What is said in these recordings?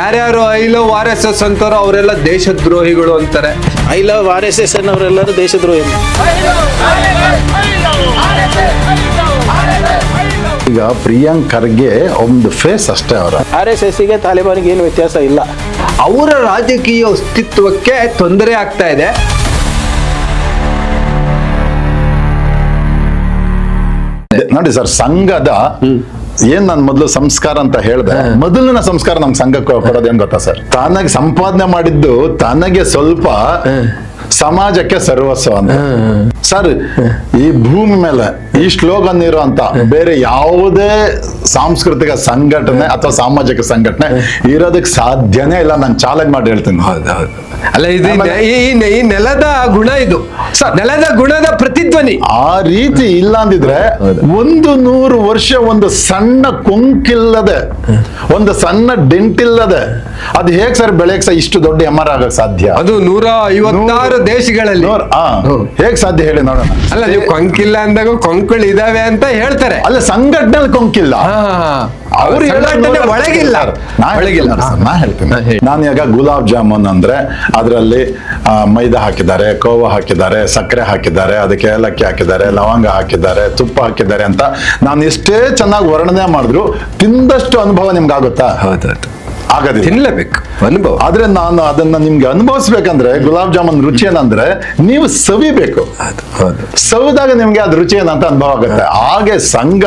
ಯಾರ್ಯಾರು I love R S S ಅಂತಾರೋ ಅವರೆಲ್ಲ ದೇಶದ್ರೋಹಿಗಳು ಅಂತಾರೆ. I love R S S ಅನ್ನೋರೆಲ್ಲರೂ ದೇಶದ್ರೋಹಿ. ಈಗ ಪ್ರಿಯಾಂಕ್ ಖರ್ಗೆ ಒಂದು ಫೇಸ್ ಅಷ್ಟೇ ಅವರ. ಆರ್ ಎಸ್ ಎಸ್ಸಿಗೆ ತಾಲಿಬಾನಿಗೆ ಏನು ವ್ಯತ್ಯಾಸ ಇಲ್ಲ. ಅವರ ರಾಜಕೀಯ ಅಸ್ತಿತ್ವಕ್ಕೆ ತೊಂದರೆ ಆಗ್ತಾ ಇದೆ. ನೋಡಿ ಸರ್ ಸಂಘದ ಏನ್ ನಾನು ಮೊದಲು ಸಂಸ್ಕಾರ ಅಂತ ಹೇಳಿದೆ? ಮೊದಲಿನ ಸಂಸ್ಕಾರ ನಮ್ ಸಂಘಕ್ಕೆ ಕೊಡೋದೇನ್ ಗೊತ್ತಾ ಸರ್? ತನಗೆ ಸಂಪಾದನೆ ಮಾಡಿದ್ದು ತನಗೆ ಸ್ವಲ್ಪ ಸಮಾಜಕ್ಕೆ ಸರ್ವಸ್ವ ಅಂತ. ಸರ್ ಈ ಭೂಮಿ ಮೇಲೆ ಈ ಸ್ಲೋಗನ್ ಅಂತ ಬೇರೆ ಯಾವುದೇ ಸಾಂಸ್ಕೃತಿಕ ಸಂಘಟನೆ ಅಥವಾ ಸಾಮಾಜಿಕ ಸಂಘಟನೆ ಇರೋದಕ್ಕೆ ಸಾಧ್ಯನೇ ಇಲ್ಲ ನಾನು ಚಾಲೆಂಜ್ ಮಾಡಿ ಹೇಳ್ತೀನಿ. ಅಲ್ಲ ಇದು ಈ ನೆಲದ ಗುಣ ಇದು. ನೆಲದ ಗುಣದ ಪ್ರತಿಧ್ವನಿ. ಆ ರೀತಿ ಇಲ್ಲ ಅಂದಿದ್ರೆ ಒಂದು ನೂರು ವರ್ಷ ಒಂದು ಸಣ್ಣ ಕೊಂಕಿಲ್ಲದೆ ಒಂದು ಸಣ್ಣ ಡೆಂಟ್ ಇಲ್ಲದೆ ಅದು ಹೇಗ್ ಸರ್ ಬೆಳೆಯಕ್ ಸರ್ ಇಷ್ಟು ದೊಡ್ಡ ಎಮರ ಆಗಕ್ ಸಾಧ್ಯ? ಅದು ನೂರ ಐವತ್ತಾರು ದೇಶಗಳಲ್ಲಿ. ಹೇಗ್ ಸಾಧ್ಯ ಹೇಳಿ ನೋಡೋಣ. ಅಲ್ಲ ನೀವು ಕೊಂಕಿಲ್ಲ ಅಂದಾಗ ಕೊಂಕುಗಳು ಇದಾವೆ ಅಂತ ಹೇಳ್ತಾರೆ. ಅಲ್ಲ ಸಂಘಟನೆ ಕೊಂಕಿಲ್ಲ. ಅವ್ರು ಒಳಗಿಲ್ಲ. ಒಳಗಿಲ್ಲ ಹೇಳ್ತೀನಿ ನಾ. ನಾನು ಈಗ ಗುಲಾಬ್ ಜಾಮೂನ್ ಅಂದ್ರೆ ಅದರಲ್ಲಿ ಮೈದಾ ಹಾಕಿದ್ದಾರೆ ಕೋವಾ ಹಾಕಿದ್ದಾರೆ ಸಕ್ಕರೆ ಹಾಕಿದ್ದಾರೆ ಅದಕ್ಕೆ ಏಲಕ್ಕಿ ಹಾಕಿದ್ದಾರೆ ಲವಂಗ ಹಾಕಿದ್ದಾರೆ ತುಪ್ಪ ಹಾಕಿದ್ದಾರೆ ಅಂತ ನಾನು ಎಷ್ಟೇ ಚೆನ್ನಾಗಿ ವರ್ಣನೆ ಮಾಡಿದ್ರು ತಿಂದಷ್ಟು ಅನುಭವ ನಿಮ್ಗಾಗುತ್ತಾ? ಹೌದೌದು ಆಗೋದಿಲ್ಲ. ತಿನ್ಲೇಬೇಕು ಅನುಭವ. ಆದ್ರೆ ನಾನು ಅದನ್ನ ನಿಮ್ಗೆ ಅನುಭವಿಸ್ಬೇಕಂದ್ರೆ ಗುಲಾಬ್ ಜಾಮೂನ್ ರುಚಿ ಏನಂದ್ರೆ ನೀವು ಸವಿಬೇಕು. ಸವಿದಾಗ ನಿಮ್ಗೆ ಅದ್ ರುಚಿ ಏನಂತ ಅನುಭವ ಆಗುತ್ತೆ. ಹಾಗೆ ಸಂಘ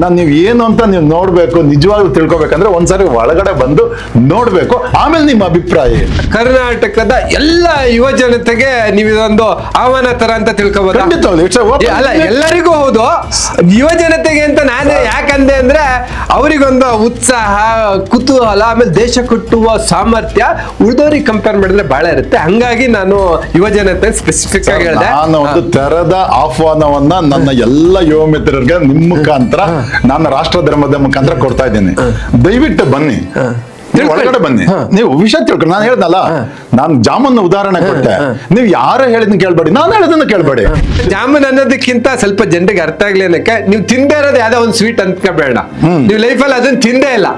ನಾನು ನೀವು ಏನು ಅಂತ ನೀವು ನೋಡ್ಬೇಕು ನಿಜವಾಗ್ಲೂ ತಿಳ್ಕೊಬೇಕಂದ್ರೆ ಒಂದ್ಸರಿ ಒಳಗಡೆ ಬಂದು ನೋಡ್ಬೇಕು. ಆಮೇಲೆ ನಿಮ್ಮ ಅಭಿಪ್ರಾಯ ಕರ್ನಾಟಕದ ಎಲ್ಲ ಯುವ ಜನತೆಗೆ ನೀವು ಇದೊಂದು ಆಹ್ವಾನ ತರ ಅಂತ ತಿಳ್ಕೊಬಹುದು ಅಲ್ಲ ಎಲ್ಲರಿಗೂ ಹೌದು. ಯುವ ಜನತೆಗೆ ಅಂತ ನಾನೇ ಯಾಕಂದೆ ಅಂದ್ರೆ ಅವರಿಗೊಂದು ಉತ್ಸಾಹ ಕುತೂಹಲ ಆಮೇಲೆ ದೇಶ ಕಟ್ಟುವ ಸಾಮರ್ಥ್ಯ ಉಳಿದವ್ರಿಗೆ ಕಂಪೇರ್ ಮಾಡಿದ್ರೆ ಬಹಳ ಇರುತ್ತೆ. ಹಂಗಾಗಿ ನಾನು ಯುವ ಜನತೆ ಸ್ಪೆಸಿಫಿಕ್ ಆಗಿ ಹೇಳಿದೆ. ನಾನು ಒಂದು ತೆರೆದ ಆಹ್ವಾನವನ್ನ ನನ್ನ ಎಲ್ಲ ಯುವ ಮಿತ್ರರಿಗೆ ನಿಮ್ಮ ಮುಖಾಂತರ ನಾನು ರಾಷ್ಟ್ರ ಧರ್ಮದ ಮುಖಾಂತರ ಕೊಡ್ತಾ ಇದ್ದೇನೆ. ದಯವಿಟ್ಟು ಬನ್ನಿ. ನೀವು. ಒಳಗಡೆ ಬನ್ನಿ. ನೀವು ವಿಷಯ ತಿಳ್ಕೊಂಡು ನಾನು ಹೇಳ್ದಲ್ಲ ನಾನು ಜಾಮೂನ್ ಉದಾಹರಣೆ ಕೊಟ್ಟೆ. ನೀವು ಯಾರು ಹೇಳಿದ್ನ ಕೇಳ್ಬೇಡಿ. ನಾನು ಹೇಳೋದನ್ನ ಕೇಳ್ಬೇಡಿ. ಜಾಮೂನ್ ಅನ್ನೋದಕ್ಕಿಂತ ಸ್ವಲ್ಪ ಜನರಿಗೆ ಅರ್ಥ ಆಗ್ಲಿ ಅನ್ನಕ್ಕೆ ನೀವು ತಿಂದೇ ಇರೋದು ಯಾವ್ದೋ ಒಂದು ಸ್ವೀಟ್ ಬೇಡ ನೀವು ಲೈಫಲ್ಲಿ ಅದನ್ನ ತಿಂದೇ ಇಲ್ಲ.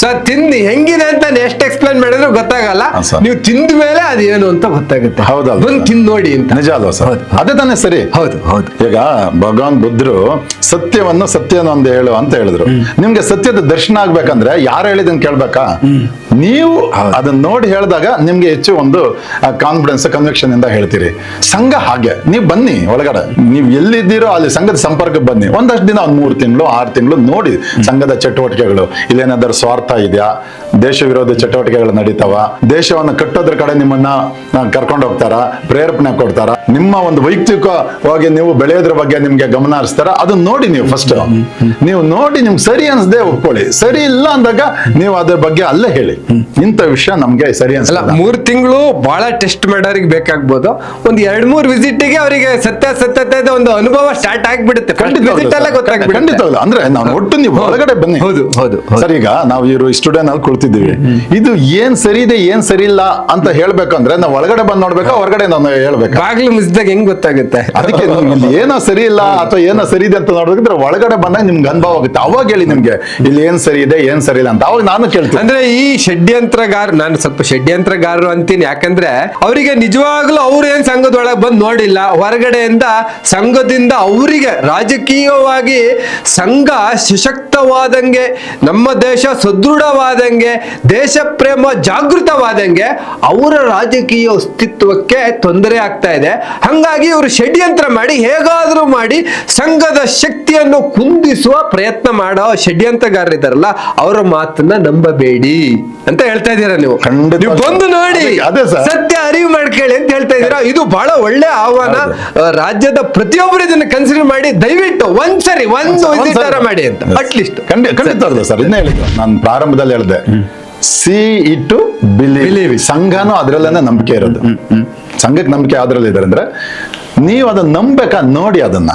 ಸೊ ಅದ್ ತಿಂದು ಹೆಂಗಿದೆ ಅಂತ ಎಷ್ಟು ಎಕ್ಸ್ಪ್ಲೈನ್ ಮಾಡಿದ್ರು ಗೊತ್ತಾಗಲ್ಲ. ನೀವು ತಿಂದ ಮೇಲೆ ಅದೇನು ಅಂತ ಗೊತ್ತಾಗುತ್ತೆ. ಹೌದಲ್ವಾ? ಬಂದು ತಿಂದು ನೋಡಿ ಅಂತ. ನಿಜ ಅಲ್ವಾ ಸರ್? ಅದೇ ತಾನೇ ಸರಿ. ಹೌದು ಹೌದು. ಈಗ ಭಗವಾನ್ ಬುದ್ಧರು ಸತ್ಯವನ್ನು ಸತ್ಯನೊಂದು ಹೇಳು ಅಂತ ಹೇಳಿದ್ರು. ನಿಮ್ಗೆ ಸತ್ಯದ ದರ್ಶನ ಆಗ್ಬೇಕಂದ್ರೆ ಯಾರು ಹೇಳಿದನ್ ಕೇಳ್ಬೇಕಾ? ನೀವು ಅದನ್ನ ನೋಡಿ ಹೇಳಿದಾಗ ನಿಮ್ಗೆ ಹೆಚ್ಚು ಒಂದು ಕಾನ್ಫಿಡೆನ್ಸ್ ಕನ್ವೆಕ್ಷನ್ ಇಂದ ಹೇಳ್ತೀರಿ. ಸಂಘ ಹಾಗೆ, ನೀವು ಬನ್ನಿ ಒಳಗಡೆ. ನೀವು ಎಲ್ಲಿದ್ದೀರೋ ಅಲ್ಲಿ ಸಂಘದ ಸಂಪರ್ಕ ಬನ್ನಿ. ಒಂದಷ್ಟು ದಿನ, ಒಂದು ಮೂರು ತಿಂಗಳು, ಆರು ತಿಂಗಳು ನೋಡಿ ಸಂಘದ ಚಟುವಟಿಕೆಗಳು. ಇಲ್ಲೇನಾದ್ರೂ ಸ್ವಾರ್ಥ ಇದೆಯಾ? ದೇಶ ವಿರೋಧಿ ಚಟುವಟಿಕೆಗಳು ನಡೀತಾವ. ದೇಶವನ್ನು ಕಟ್ಟೋದ್ರ ಕಡೆ ನಿಮ್ಮನ್ನ ಕರ್ಕೊಂಡು ಹೋಗ್ತಾರ ಪ್ರೇರೇಪಣೆ ಕೊಡ್ತಾರ. ನಿಮ್ಮ ಒಂದು ವೈಯಕ್ತಿಕವಾಗಿ ನೀವು ಬೆಳೆಯೋದ್ರ ಬಗ್ಗೆ ನಿಮ್ಗೆ ಗಮನ ಹರಿಸ್ತಾರ. ಅದನ್ನ ನೋಡಿ ನೀವು ಫಸ್ಟ್ ನೀವು ನೋಡಿ ನಿಮ್ಗೆ ಸರಿ ಅನ್ಸದೆ ಒಪ್ಕೊಳ್ಳಿ ಸರಿ ಇಲ್ಲ ಅಂದಾಗ ನೀವು ಅದ್ರ ಬಗ್ಗೆ ಅಲ್ಲೇ ಹೇಳಿ. ಇಂಥ ವಿಷಯ ನಮ್ಗೆ ಸರಿ ಅನ್ಸಲ್ಲ. ಮೂರ್ ತಿಂಗಳು ಬಹಳ ಟೆಸ್ಟ್ ಮಾಡೋರಿಗೆ ಬೇಕಾಗ್ಬೋದು. ಒಂದ್ ಎರಡ್ ಮೂರ್ ವಿಸಿಟ್ಗೆ ಅವರಿಗೆ ಸತ್ಯಾಸತ್ಯತೆದ ಒಂದು ಅನುಭವ ಸ್ಟಾರ್ಟ್ ಆಗ್ಬಿಡುತ್ತೆ. ಖಂಡಿತ ಅಂದ್ರೆ ನಾವು ಒಟ್ಟು ನೀವು ಒಳಗಡೆ ಬನ್ನಿ. ಹೌದು, ಹೌದು, ಸರಿ ಈಗ ನಾವು ಇವರು ಸ್ಟೂಡೆಂಟ್ ಅಲ್ಲಿ ಕುಳ್ತಿದ್ದೀವಿ ಇದು ಏನ್ ಸರಿ ಇದೆ ಏನ್ ಸರಿ ಇಲ್ಲ ಅಂತ ಹೇಳ್ಬೇಕಂದ್ರೆ ನಾವು ಒಳಗಡೆ ಬಂದ್ ನೋಡ್ಬೇಕಾ ಹೊರಗಡೆ ನಾನು ಹೇಳ್ಬೇಕು? ಬಾಗ್ಲು ಮುಚ್ಚಿದಾಗ ಹೆಂಗ್ ಗೊತ್ತಾಗುತ್ತೆ? ಅದಕ್ಕೆ ಇಲ್ಲಿ ಏನೋ ಸರಿ ಇಲ್ಲ ಅಥವಾ ಏನೋ ಸರಿ ಇದೆ ಅಂತ ನೋಡಿದ್ರೆ ಒಳಗಡೆ ಬಂದಾಗ ನಿಮ್ಗೆ ಅನುಭವ ಆಗುತ್ತೆ. ಅವಾಗ ಹೇಳಿ ನಿಮ್ಗೆ ಇಲ್ಲಿ ಏನ್ ಸರಿ ಇದೆ ಏನ್ ಸರಿ ಇಲ್ಲ ಅಂತ. ಅವಾಗ ನಾನು ಕೇಳ್ತೀನಿ. ಅಂದ್ರೆ ಈ ಷಡ್ಯಂತ್ರಗಾರ ನಾನು ಸ್ವಲ್ಪ ಷಡ್ಯಂತ್ರಗಾರರು ಅಂತೀನಿ. ಯಾಕಂದ್ರೆ ಅವರಿಗೆ ನಿಜವಾಗ್ಲೂ ಅವ್ರು ಏನ್ ಸಂಘದೊಳಗೆ ಬಂದು ನೋಡಿಲ್ಲ. ಹೊರಗಡೆಯಿಂದ ಸಂಘದಿಂದ ಅವರಿಗೆ ರಾಜಕೀಯವಾಗಿ ಸಂಘ ಸಶಕ್ತವಾದಂಗೆ ನಮ್ಮ ದೇಶ ಸದೃಢವಾದಂಗೆ ದೇಶ ಪ್ರೇಮ ಜಾಗೃತವಾದಂಗೆ ಅವರ ರಾಜಕೀಯ ಅಸ್ತಿತ್ವಕ್ಕೆ ತೊಂದರೆ ಆಗ್ತಾ ಇದೆ. ಹಂಗಾಗಿ ಇವರು ಷಡ್ಯಂತ್ರ ಮಾಡಿ ಹೇಗಾದ್ರೂ ಮಾಡಿ ಸಂಘದ ಶಕ್ತಿಯನ್ನು ಕುಂದಿಸುವ ಪ್ರಯತ್ನ ಮಾಡೋ ಷಡ್ಯಂತ್ರಗಾರರಿದ್ದಾರಲ್ಲ ಅವರ ಮಾತನ್ನ ನಂಬಬೇಡಿ ಅಂತ ಹೇಳ್ತಾ ಇದ್ದೀರಾ ನೀವು? ಬಂದು ನೋಡಿ. ಸತ್ಯ ಅರಿವು ಇದ್ದೀರಾ ಇದು ಬಹಳ ಒಳ್ಳೆ ಆಹ್ವಾನ. ರಾಜ್ಯದ ಪ್ರತಿಯೊಬ್ಬರು ಇದನ್ನ ಕನ್ಸಿಡರ್ ಮಾಡಿ ದಯವಿಟ್ಟು ಒಂದ್ಸರಿ ಒಂದು ವಿಸಿಟ್ ಮಾಡಿ ಅಂತ ಅಟ್ಲೀಸ್ಟ್ ಖಂಡಿತ ಖಂಡಿತ ಸರ್. ಇದನ್ನ ಹೇಳಿದ್ರು ನಾನು ಪ್ರಾರಂಭದಲ್ಲಿ ಹೇಳಿದೆ. ಸಿ ಇಟ್ಟು ಬಿಲೀವ್. ಸಂಘನೂ ಅದರಲ್ಲೇ ನಂಬಿಕೆ ಇರೋದು. ಸಂಘಕ್ಕೆ ನಂಬಿಕೆ ಯಾವ್ದ್ರಲ್ಲಿ ಇದೆ ಅಂದ್ರೆ ನೀವು ಅದನ್ನ ನಂಬೇಕಾ ನೋಡಿ ಅದನ್ನ.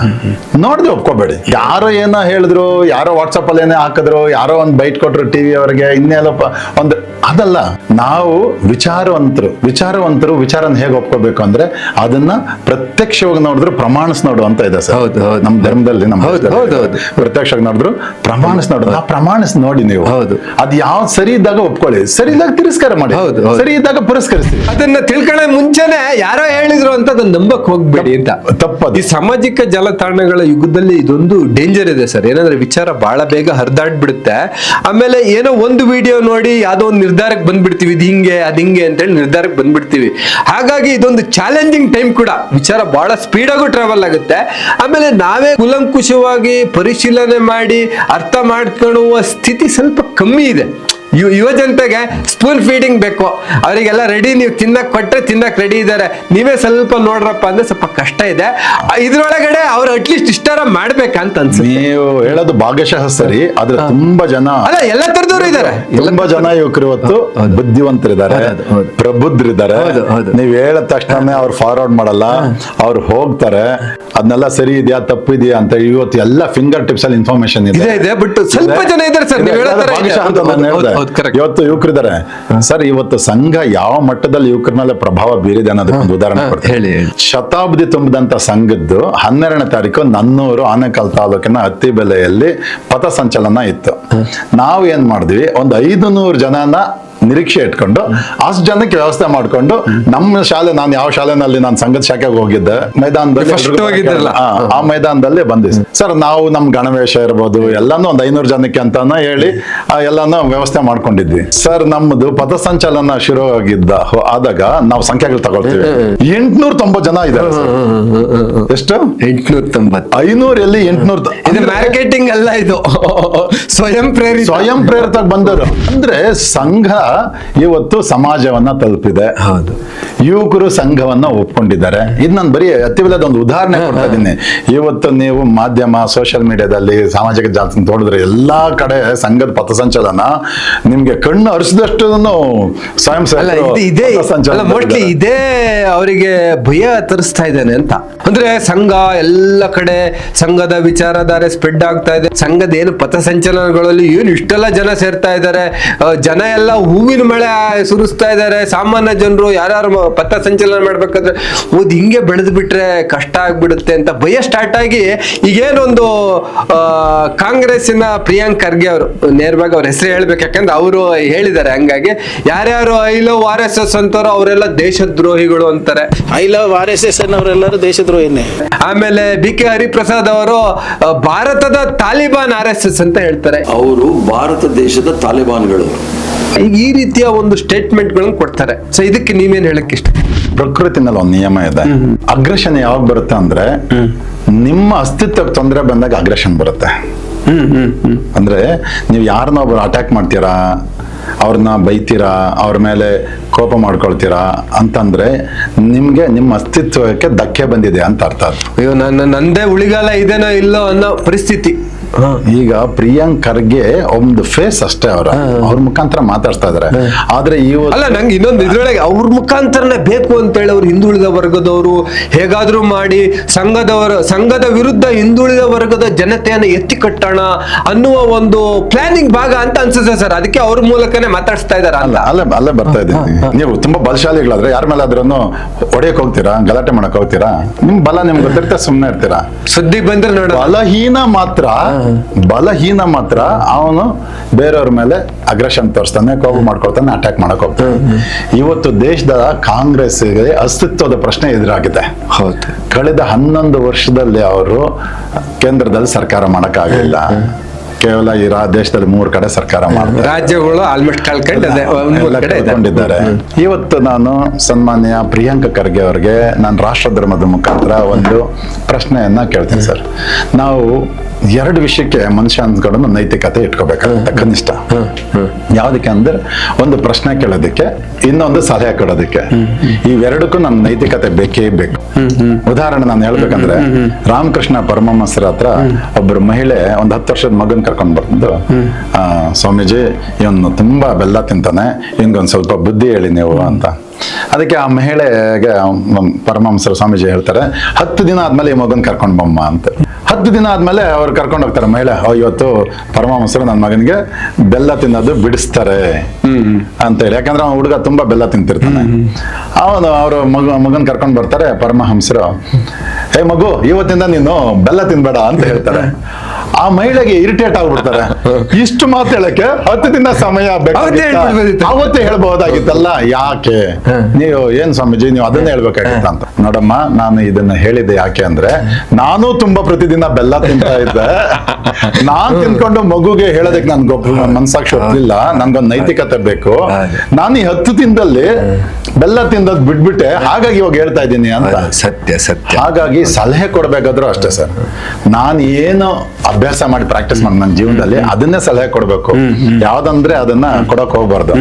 ನೋಡಿದ್ರೆ ಒಪ್ಕೋಬೇಡಿ. ಯಾರೋ ಏನೋ ಹೇಳಿದ್ರು ಯಾರೋ ವಾಟ್ಸಪ್ ಅಲ್ಲಿ ಏನೇ ಹಾಕಿದ್ರು ಯಾರೋ ಒಂದು ಬೈಟ್ ಕೊಟ್ರು ಟಿವಿ ಅವರಿಗೆ ಇನ್ನೆಲ್ಲಪ್ಪ ಒಂದು ಅದಲ್ಲ. ನಾವು ವಿಚಾರವಂತರು ವಿಚಾರವಂತರು ವಿಚಾರನ ಹೇಗೆ ಒಪ್ಕೋಬೇಕು ಅಂದ್ರೆ ಅದನ್ನ ಪ್ರತ್ಯಕ್ಷವಾಗಿ ನೋಡಿದ್ರು ಪ್ರಮಾಣಿಸ್ ನೋಡು ಅಂತ ಇದೆ ಸರ್. ಹೌದು, ಹೌದು. ನಮ್ಮ ಧರ್ಮದಲ್ಲಿ ನಮ್ಮ ಹೌದು, ಹೌದು, ಹೌದು. ಪ್ರತ್ಯಕ್ಷವಾಗಿ ನೋಡಿದ್ರು ಪ್ರಮಾಣಿಸ್ ನೋಡು. ಆ ಪ್ರಮಾಣಿಸ್ ನೋಡಿ ನೀವು. ಹೌದು. ಅದ್ ಯಾವ್ದು ಸರಿ ಇದ್ದಾಗ ಒಪ್ಕೊಳ್ಳಿ. ಸರಿ ಇದ್ದಾಗ ತಿರಸ್ಕಾರ ಮಾಡಿ. ಹೌದು, ಹೌದು. ಸರಿ ಇದ್ದಾಗ ಪುರಸ್ಕರಿಸಿ. ಅದನ್ನ ತಿಳ್ಕೊಳ್ಳೋ ಮುಂಚೆನೆ ಯಾರೋ ಹೇಳಿದ್ರು ಅಂತ ಅದನ್ನ ನಂಬಕ್ ಹೋಗ್ಬೇಡಿ. ಅಂತ. ತಪ್ಪದು. ಈ ಸಾಮಾಜಿಕ ಜಾಲತಾಣಗಳ ಯುಗದಲ್ಲಿ ಇದೊಂದು ಡೇಂಜರ್ ಇದೆ ಸರ್. ಏನಂದ್ರೆ ವಿಚಾರ ಬಹಳ ಬೇಗ ಹರಿದಾಡ್ಬಿಡುತ್ತೆ. ಆಮೇಲೆ ಏನೋ ಒಂದು ವಿಡಿಯೋ ನೋಡಿ ಯಾವ್ದೋ ಒಂದು ನಿರ್ಧಾರಕ್ಕೆ ಬಂದ್ಬಿಡ್ತೀವಿ. ಇದು ಹಿಂಗೆ ಅದ್ ಹಿಂಗೆ ಅಂತೇಳಿ ನಿರ್ಧಾರಕ್ಕೆ ಬಂದ್ಬಿಡ್ತೀವಿ. ಹಾಗಾಗಿ ಇದೊಂದು ಚಾಲೆಂಜಿಂಗ್ ಟೈಮ್ ಕೂಡ. ವಿಚಾರ ಬಹಳ ಸ್ಪೀಡ್ ಸ್ಪೀಡಾಗೂ ಟ್ರಾವೆಲ್ ಆಗುತ್ತೆ. ಆಮೇಲೆ ನಾವೇ ಕುಲಂಕುಷವಾಗಿ ಪರಿಶೀಲನೆ ಮಾಡಿ ಅರ್ಥ ಮಾಡ್ಕೊಳ್ಳುವ ಸ್ಥಿತಿ ಸ್ವಲ್ಪ ಕಮ್ಮಿ ಇದೆ. ಯು ಯುವ ಜನತೆಗೆ ಸ್ಪೂನ್ ಫೀಡಿಂಗ್ ಬೇಕು. ಅವರಿಗೆಲ್ಲ ರೆಡಿ ನೀವು ತಿನ್ನಕ್ ಕೊಟ್ಟರೆ ತಿನ್ನಕ್ ರೆಡಿ ಇದ್ದಾರೆ. ನೀವೇ ಸ್ವಲ್ಪ ನೋಡ್ರಪ್ಪ ಅಂದ್ರೆ ಸ್ವಲ್ಪ ಕಷ್ಟ ಇದೆ. ಇದ್ರೊಳಗಡೆ ಅವ್ರು ಅಟ್ಲೀಸ್ಟ್ ಇಷ್ಟಾರ ಮಾಡ್ಬೇಕಂತ ಅನ್ಸುತ್ತೆ. ನೀವು ಹೇಳೋದು ಭಾಗ್ಯಶಃ ಸರಿ ಆದ್ರೆ ತುಂಬಾ ಜನ ಅಲ್ಲ ಎಲ್ಲ ತರದವರು ಇದ್ದಾರೆ. ತುಂಬಾ ಜನ ಯುವಕರು ಇವತ್ತು ಬುದ್ಧಿವಂತರಿದ್ದಾರೆ. ಪ್ರಬುದ್ಧರಿದ್ದಾರೆ. ನೀವು ಹೇಳಿದ ತಕ್ಷಣ ಅವ್ರು ಫಾರ್ವರ್ಡ್ ಮಾಡಲ್ಲ. ಅವ್ರು ಹೋಗ್ತಾರೆ. ಅದನ್ನೆಲ್ಲ ಸರಿ ಇದೆಯಾ ತಪ್ಪು ಇದೆಯಾ ಅಂತ ಇವತ್ತು ಎಲ್ಲ ಫಿಂಗರ್ ಟಿಪ್ಸ್ ಅಲ್ಲಿ ಇನ್ಫಾರ್ಮೇಶನ್ ಇದೆ. ಇದೆ ಬಟ್ ಸ್ವಲ್ಪ ಜನ ಇದ್ದಾರೆ ಸರ್. ನೀವು ಹೇಳೋ. ಭಾಗಶಃ ಅಂತ ನಾನು ಹೇಳ್ದೆ. ಇವತ್ತು ಯುವಕರಿದ್ದಾರೆ. ಸರ್ ಇವತ್ತು ಸಂಘ ಯಾವ ಮಟ್ಟದಲ್ಲಿ ಯುವಕರ ಮೇಲೆ ಪ್ರಭಾವ ಬೀರಿದೆ ಅನ್ನೋದಕ್ಕೆ ಒಂದು ಉದಾಹರಣೆ ಹೇಳಿ. ಶತಾಬ್ದಿ ತುಂಬಿದಂತ ಸಂಘದ್ದು ಹನ್ನೆರಡನೇ ತಾರೀಕು ನನ್ನೂರು ಆನೇಕಲ್ ತಾಲೂಕಿನ ಹತ್ತಿಬೆಲೆಯಲ್ಲಿ ಪಥಸಂಚಲನ ಇತ್ತು. ನಾವು ಏನ್ ಮಾಡಿದ್ವಿ? ಒಂದು ಐದು ನೂರು ಜನನ ನಿರೀಕ್ಷೆ ಇಟ್ಕೊಂಡು ಅಷ್ಟು ಜನಕ್ಕೆ ವ್ಯವಸ್ಥೆ ಮಾಡ್ಕೊಂಡು ನಮ್ಮ ಶಾಲೆ ನಾನು ಯಾವ ಶಾಲೆನಲ್ಲಿ ನಾನು ಸಂಘದ ಶಾಖೆಗೆ ಹೋಗಿದ್ದೆ ಮೈದಾನದಲ್ಲಿ ಆ, ಮೈದಾನದಲ್ಲಿ ಬಂದಿ ಸರ್ ನಾವು ನಮ್ ಗಣವೇಶ ಇರ್ಬೋದು ಎಲ್ಲಾನು ಒಂದ್ ಐನೂರು ಜನಕ್ಕೆ ಅಂತಾನ ಹೇಳಿ ಎಲ್ಲಾನು ವ್ಯವಸ್ಥೆ ಮಾಡ್ಕೊಂಡಿದ್ವಿ. ಸರ್ ನಮ್ದು ಪಥಸಂಚಲನ ಶುರು ಆಗಿದ್ದ ಆದಾಗ ನಾವು ಸಂಖ್ಯೆಗಳು ತಗೊಳ್ತೀವಿ. ಎಂಟ್ನೂರ ತೊಂಬತ್ ಜನ ಇದ್ದಾರೆ ಎಷ್ಟು? ಎಂಟ್ನೂರ ತೊಂಬತ್ ಐನೂರ ಎಲ್ಲಿ ಎಂಟ್ನೂರ ಇದು ಮಾರ್ಕೆಟಿಂಗ್ ಅಲ್ಲ ಇದು. ಸ್ವಯಂ ಪ್ರೇರಿತ. ಸ್ವಯಂ ಪ್ರೇರಿತ ಬಂದರು ಅಂದ್ರೆ ಸಂಘ ಇವತ್ತು ಸಮಾಜವನ್ನ ತಲುಪಿದೆ. ಹೌದು. ಯುವಕರು ಸಂಘವನ್ನ ಒಪ್ಕೊಂಡಿದ್ದಾರೆ. ಇದು ನಾನು ಬರೀ ಅತಿವಿಲ್ಲದ ಒಂದು ಉದಾಹರಣೆ ಕೊಡ್ತಾ ಇದ್ದೀನಿ. ಇವತ್ತು ನೀವು ಮಾಧ್ಯಮ ಸೋಷಿಯಲ್ ಮೀಡಿಯಾದಲ್ಲಿ ಸಾಮಾಜಿಕ ಜಾಲತಾಣ ನೋಡಿದ್ರೆ ಎಲ್ಲಾ ಕಡೆ ಸಂಘದ ಪಥಸಂಚಲನ ನಿಮ್ಗೆ ಕಣ್ಣು ಅರಿಸಿದಷ್ಟು ಸ್ವಯಂ ಮೋಸ್ಟ್ಲಿ. ಇದೇ ಅವರಿಗೆ ಭಯ ತರಿಸ್ತಾ ಇದ್ದಾನೆ ಅಂತ. ಅಂದ್ರೆ ಸಂಘ ಎಲ್ಲ ಕಡೆ ಸಂಘದ ವಿಚಾರಧಾರೆ ಸ್ಪ್ರೆಡ್ ಆಗ್ತಾ ಇದೆ. ಸಂಘದ ಏನು ಪಥಸಂಚಲನಗಳಲ್ಲಿ ಏನು ಇಷ್ಟೆಲ್ಲ ಜನ ಸೇರ್ತಾ ಇದ್ದಾರೆ. ಜನ ಎಲ್ಲ ಹೂವಿನ ಮಳೆ ಸುರಿಸ್ತಾ ಇದ್ದಾರೆ ಸಾಮಾನ್ಯ ಜನರು ಯಾರ್ಯಾರು ಮ- ಪಥಸಂಚಲನ ಮಾಡ್ಬೇಕಾದ್ರೆ ಓದ್ ಹಿಂಗೆ ಬೆಳೆದು ಬಿಟ್ರೆ ಕಷ್ಟ ಆಗ್ಬಿಡುತ್ತೆ ಅಂತ ಭಯ ಸ್ಟಾರ್ಟ್ ಆಗಿ ಈಗೇನೊಂದು ಕಾಂಗ್ರೆಸ್ಸಿನ ಪ್ರಿಯಾಂಕ್ ಖರ್ಗೆ ಅವರು ನೇರವಾಗಿ ಅವ್ರ ಹೆಸರು ಹೇಳ್ಬೇಕು. ಯಾಕಂದ್ರೆ ಅವರು ಹೇಳಿದ್ದಾರೆ ಹಂಗಾಗಿ. ಯಾರ್ಯಾರು I love R S S ಅಂತಾರೋ ಅವರೆಲ್ಲ ದೇಶದ್ರೋಹಿಗಳು ಅಂತಾರೆ. I love R S S ಅನ್ನೋರೆಲ್ಲರೂ ದೇಶದ್ರೋಹಿನೇ. ಆಮೇಲೆ ಬಿ ಕೆ ಹರಿಪ್ರಸಾದ್ ಅವರು ಭಾರತದ ತಾಲಿಬಾನ್ ಆರ್ ಎಸ್ ಎಸ್ ಅಂತ ಹೇಳ್ತಾರೆ. ಅವರು ಭಾರತ ದೇಶದ ತಾಲಿಬಾನ್ಗಳು. ಈಗ ಈ ರೀತಿಯ ಒಂದು ಸ್ಟೇಟ್ಮೆಂಟ್ಗಳನ್ನು ಕೊಡ್ತಾರೆ. ಸೊ ಇದಕ್ಕೆ ನೀವೇನ್ ಹೇಳಕ್ ಇಷ್ಟ ಪ್ರಕೃತಿನಲ್ಲಿ ಒಂದು ನಿಯಮ ಇದೆ. ಅಗ್ರೆಷನ್ ಯಾವಾಗ ಬರುತ್ತೆ ಅಂದ್ರೆ ನಿಮ್ಮ ಅಸ್ತಿತ್ವಕ್ಕೆ ತೊಂದರೆ ಬಂದಾಗ ಅಗ್ರೆಷನ್ ಬರುತ್ತೆ. ಅಂದ್ರೆ ನೀವು ಯಾರನ್ನ ಒಬ್ರು ಅಟ್ಯಾಕ್ ಮಾಡ್ತೀರಾ ಅವ್ರನ್ನ ಬೈತೀರಾ ಅವ್ರ ಮೇಲೆ ಕೋಪ ಮಾಡ್ಕೊಳ್ತೀರಾ ಅಂತಂದ್ರೆ ನಿಮ್ಗೆ ನಿಮ್ಮ ಅಸ್ತಿತ್ವಕ್ಕೆ ಧಕ್ಕೆ ಬಂದಿದೆ ಅಂತ ಅರ್ಥ ಅದು ಅಯ್ಯೋ ನನ್ನ ನಂದೇ ಉಳಿಗಾಲ ಇದೇನೋ ಇಲ್ಲೋ ಅನ್ನೋ ಪರಿಸ್ಥಿತಿ. ಈಗ ಪ್ರಿಯಾಂಕ್ ಖರ್ಗೆ ಒಂದು ಫೇಸ್ ಅಷ್ಟೇ ಅವರ. ಅವ್ರ ಮುಖಾಂತರ ಮಾತಾಡ್ತಾ ಇದಾರೆ. ಆದ್ರೆ ಈ ಅಲ್ಲ ನಂಗೆ ಇನ್ನೊಂದು ಇದ್ರೊಳಗೆ ಅವ್ರ ಮುಖಾಂತರನೇ ಬೇಕು ಅಂತ ಹೇಳಿ ಅವ್ರು ಹಿಂದುಳಿದ ವರ್ಗದವರು ಹೇಗಾದ್ರೂ ಮಾಡಿ ಸಂಘದವರ ಸಂಘದ ವಿರುದ್ಧ ಹಿಂದುಳಿದ ವರ್ಗದ ಜನತೆಯನ್ನು ಎತ್ತಿ ಕಟ್ಟೋಣ ಅನ್ನುವ ಒಂದು ಪ್ಲಾನಿಂಗ್ ಭಾಗ ಅಂತ ಅನ್ಸುತ್ತೆ ಸರ್. ಅದಕ್ಕೆ ಅವ್ರ ಮೂಲಕನೇ ಮಾತಾಡ್ತಾ ಇದಾರೆ ಅಲ್ಲ ಅಲ್ಲ ಅಲ್ಲೇ ಅಲ್ಲೇ ಬರ್ತಾ ಇದ್ದೀನಿ. ನೀವು ತುಂಬಾ ಬಲಶಾಲಿಗಳಾದ್ರೆ ಯಾರ ಮೇಲೆ ಆದ್ರೂ ಹೊಡೆಯಕ್ ಹೋಗ್ತೀರಾ? ಗಲಾಟೆ ಮಾಡಕ್ ಹೋಗ್ತೀರಾ? ನಿಮ್ ಬಲ ನಿಮ್ಗೆ ಗೊತ್ತಿರ್ತಾ ಸುಮ್ನೆ ಇರ್ತೀರಾ? ಸುದ್ದಿ ಬಂದ್ರೆ ನೋಡ ಬಲಹೀನ ಮಾತ್ರ ಬಲಹೀನ ಮಾತ್ರ ಅವನು ಬೇರೆಯವ್ರ ಮೇಲೆ ಅಗ್ರೆಷನ್ ತೋರಿಸ್ತಾನೆ ಕೋಪ ಮಾಡ್ಕೊಳ್ತಾನೆ ಅಟ್ಯಾಕ್ ಮಾಡಕ್ ಹೋಗ್ತಾನೆ. ಇವತ್ತು ದೇಶದ ಕಾಂಗ್ರೆಸ್ ಅಸ್ತಿತ್ವದ ಪ್ರಶ್ನೆ ಎದುರಾಗಿದೆ. ಹೌದು. ಕಳೆದ ಹನ್ನೊಂದು ವರ್ಷದಲ್ಲಿ ಅವರು ಕೇಂದ್ರದಲ್ಲಿ ಸರ್ಕಾರ ಮಾಡಕ್ಕಾಗಲಿಲ್ಲ. ಕೇವಲ ಈ ದೇಶದಲ್ಲಿ ಮೂರು ಕಡೆ ಸರ್ಕಾರ ಮಾಡ್ತಾರೆ. ರಾಜ್ಯಗಳು ಆಲ್ಮೋಸ್ಟ್. ಕಳ್ಕೊಂಡಿದ್ದಾರೆ. ಇವತ್ತು ನಾನು ಸನ್ಮಾನ್ಯ ಪ್ರಿಯಾಂಕ ಖರ್ಗೆ ಅವರಿಗೆ ನಾನು ರಾಷ್ಟ್ರ ಧರ್ಮದ ಮುಖಾಂತರ ಒಂದು ಪ್ರಶ್ನೆಯನ್ನ ಕೇಳ್ತೀನಿ ಸರ್. ನಾವು ಎರಡು ವಿಷಯಕ್ಕೆ ಮನುಷ್ಯ ಅಂದ್ಕೊಂಡು ನೈತಿಕತೆ ಇಟ್ಕೋಬೇಕಾಗುತ್ತೆ ಕನಿಷ್ಠ. ಯಾವ್ದಕ್ಕೆ ಅಂದ್ರೆ ಒಂದು ಪ್ರಶ್ನೆ ಕೇಳೋದಕ್ಕೆ ಇನ್ನೊಂದು ಸಲಹೆ ಕೊಡೋದಕ್ಕೆ. ಇವೆರಡಕ್ಕೂ ನನ್ನ ನೈತಿಕತೆ ಬೇಕೇ ಬೇಕು. ಉದಾಹರಣೆ ನಾನು ಹೇಳ್ಬೇಕಂದ್ರೆ ರಾಮಕೃಷ್ಣ ಪರಮಹಂಸರ ಹತ್ರ ಒಬ್ಬರು ಮಹಿಳೆ ಒಂದ್ ಹತ್ತು ವರ್ಷದ ಮಗನ್ ಕರ್ಕೊಂಡ್ ಬಂದು ಸ್ವಾಮೀಜಿ ಇವನು ತುಂಬಾ ಬೆಲ್ಲ ತಿಂತಾನೆ ಇವನ್ಗೊಂದ್ ಸ್ವಲ್ಪ ಬುದ್ಧಿ ಹೇಳಿ ನೀವು ಅಂತ. ಅದಕ್ಕೆ ಆ ಮಹಿಳೆಗೆ ಪರಮಹಂಸರು ಸ್ವಾಮೀಜಿ ಹೇಳ್ತಾರೆ ಹತ್ತು ದಿನ ಆದ್ಮೇಲೆ ಈ ಮಗನ್ ಕರ್ಕೊಂಡ್ ಬಮ್ಮ ಅಂತ. ಹತ್ತು ದಿನ ಆದ್ಮೇಲೆ ಅವ್ರು ಕರ್ಕೊಂಡು ಹೋಗ್ತಾರೆ ಮಹಿಳೆ "ಓ, ಇವತ್ತು ಪರಮಹಂಸರು ನನ್ನ ಮಗನಿಗೆ ಬೆಲ್ಲ ತಿನ್ನೋದು ಬಿಡಿಸ್ತಾರೆ ಅಂತ ಹೇಳಿ. ಯಾಕಂದ್ರೆ ಅವ್ನ ಹುಡುಗ ತುಂಬಾ ಬೆಲ್ಲ ತಿಂತಿರ್ತಾನೆ. ಅವನು ಅವರು ಮಗ ಮಗನ್ ಕರ್ಕೊಂಡ್ ಬರ್ತಾರೆ ಪರಮಹಂಸರು. ಹೇ ಮಗು ಇವತ್ತಿಂದ ನೀನು ಬೆಲ್ಲ ತಿನ್ಬೇಡ ಅಂತ ಹೇಳ್ತಾರೆ. ಆ ಮಹಿಳೆಗೆ ಇರಿಟೇಟ್ ಆಗ್ಬಿಡ್ತಾರೆ. ಇಷ್ಟು ಮಾತು ಹೇಳಕ್ಕೆ ಹತ್ತು ದಿನ ಸಮಯ ಅವತ್ತೇ ಹೇಳಬಹುದಾಗಿತ್ತಲ್ಲ ಯಾಕೆ? ನೀವು ಏನ್ ಸ್ವಾಮೀಜಿ ನೀವು ಅದನ್ನೇ ಹೇಳ್ಬೇಕಾಗಿತ್ತ ಅಂತ. ನೋಡಮ್ಮ ನಾನು ಇದನ್ನ ಹೇಳಿದ್ದೆ ಯಾಕೆ ಅಂದ್ರೆ ನಾನು ತುಂಬಾ ಪ್ರತಿದಿನ ಬೆಲ್ಲ ತಿಂತಾ ಇದ್ದೆ. ನಾನ್ ತಿನ್ಕೊಂಡು ಮಗುಗೆ ಹೇಳೋದಕ್ಕೆ ನನ್ ಗೊಬ್ಬರ ಮನ್ಸಾಕ್ಷಿ ಒಪ್ಲಿಲ್ಲ. ನನ್ಗೊಂದ್ ನೈತಿಕತೆ ಬೇಕು. ನಾನು ಈ ಹತ್ತು ದಿನದಲ್ಲಿ ಬೆಲ್ಲ ತಿಂದದ್ ಬಿಟ್ಬಿಟ್ಟೆ. ಹಾಗಾಗಿ ಇವಾಗ ಹೇಳ್ತಾ ಇದ್ದೀನಿ ಅಂತ. ಸತ್ಯ ಸತ್ಯ. ಹಾಗಾಗಿ ಸಲಹೆ ಕೊಡ್ಬೇಕಾದ್ರೂ ಅಷ್ಟೇ ಸರ್. ನಾನು ಏನು ಅಭ್ಯಾಸ ಮಾಡಿ ಪ್ರಾಕ್ಟೀಸ್ ಮಾಡಿ ನನ್ನ ಜೀವನದಲ್ಲಿ ಅದನ್ನೇ ಸಲಹೆ ಕೊಡಬೇಕು. ಯಾವ್ದಂದ್ರೆ ಅದನ್ನ ಕೊಡಕ್ ಹೋಗ್ಬಾರ್ದು.